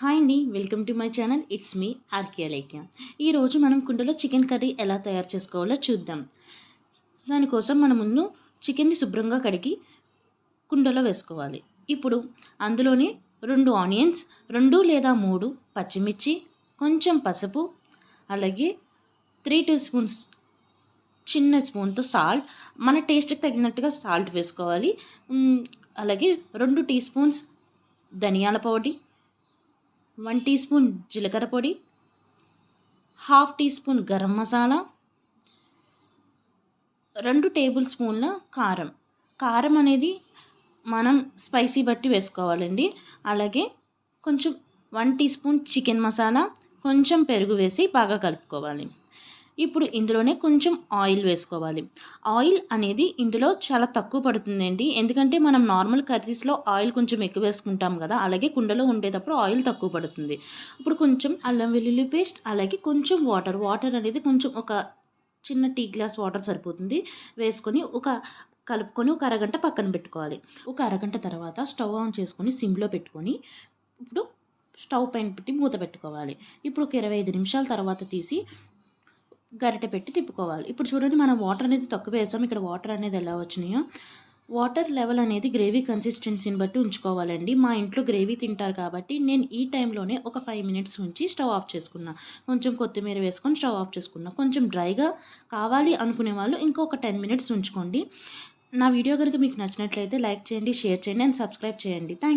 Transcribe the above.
Hi అండి welcome to my channel. It's me ఆర్కియాలేఖ్య ఈరోజు మనం కుండలో చికెన్ కర్రీ ఎలా తయారు చేసుకోవాలో చూద్దాం. దానికోసం మనం ముందు చికెన్ని శుభ్రంగా కడిగి కుండలో వేసుకోవాలి. ఇప్పుడు అందులోనే రెండు ఆనియన్స్ రెండు లేదా మూడు పచ్చిమిర్చి కొంచెం పసుపు అలాగే త్రీ టీ స్పూన్స్ చిన్న స్పూన్తో సాల్ట్ మన టేస్ట్కి తగినట్టుగా సాల్ట్ వేసుకోవాలి. అలాగే రెండు టీ స్పూన్స్ ధనియాల పొడి వన్ టీ స్పూన్ జీలకర్ర పొడి half tea spoon garam masala రెండు టేబుల్ స్పూన్ల కారం. కారం అనేది మనం స్పైసీ బట్టి వేసుకోవాలండి. అలాగే కొంచెం one tea spoon chicken masala కొంచెం పెరుగు వేసి బాగా కలుపుకోవాలి. ఇప్పుడు ఇందులోనే కొంచెం ఆయిల్ వేసుకోవాలి. ఆయిల్ అనేది ఇందులో చాలా తక్కువ పడుతుందండి. ఎందుకంటే మనం నార్మల్ కర్రీస్లో ఆయిల్ కొంచెం ఎక్కువ వేసుకుంటాం కదా అలాగే కుండలో ఉండేటప్పుడు ఆయిల్ తక్కువ పడుతుంది. ఇప్పుడు కొంచెం అల్లం వెల్లుల్లి పేస్ట్ అలాగే కొంచెం వాటర్. వాటర్ అనేది కొంచెం ఒక చిన్న టీ గ్లాస్ వాటర్ సరిపోతుంది. వేసుకొని ఒక కలుపుకొని ఒక అరగంట పక్కన పెట్టుకోవాలి. ఒక అరగంట తర్వాత స్టవ్ ఆన్ చేసుకొని సిమ్లో పెట్టుకొని ఇప్పుడు స్టవ్ పైన పెట్టి మూత పెట్టుకోవాలి. ఇప్పుడు ఒక ఇరవై ఐదు నిమిషాల తర్వాత తీసి గరిటె పెట్టి తిప్పుకోవాలి. ఇప్పుడు చూడండి మనం వాటర్ అనేది తక్కువ వేసాం. ఇక్కడ వాటర్ అనేది ఎలా వచ్చినాయో. వాటర్ లెవెల్ అనేది గ్రేవీ కన్సిస్టెన్సీని బట్టి ఉంచుకోవాలండి. మా ఇంట్లో గ్రేవీ తింటారు కాబట్టి నేను ఈ టైంలోనే ఒక ఫైవ్ మినిట్స్ ఉంచి స్టవ్ ఆఫ్ చేసుకున్నా. కొంచెం కొత్తిమీర వేసుకొని స్టవ్ ఆఫ్ చేసుకున్నా. కొంచెం డ్రైగా కావాలి అనుకునే వాళ్ళు ఇంకొక టెన్ మినిట్స్ ఉంచుకోండి. నా వీడియో కనుక మీకు నచ్చినట్లయితే లైక్ చేయండి షేర్ చేయండి అండ్ సబ్స్క్రైబ్ చేయండి. థ్యాంక్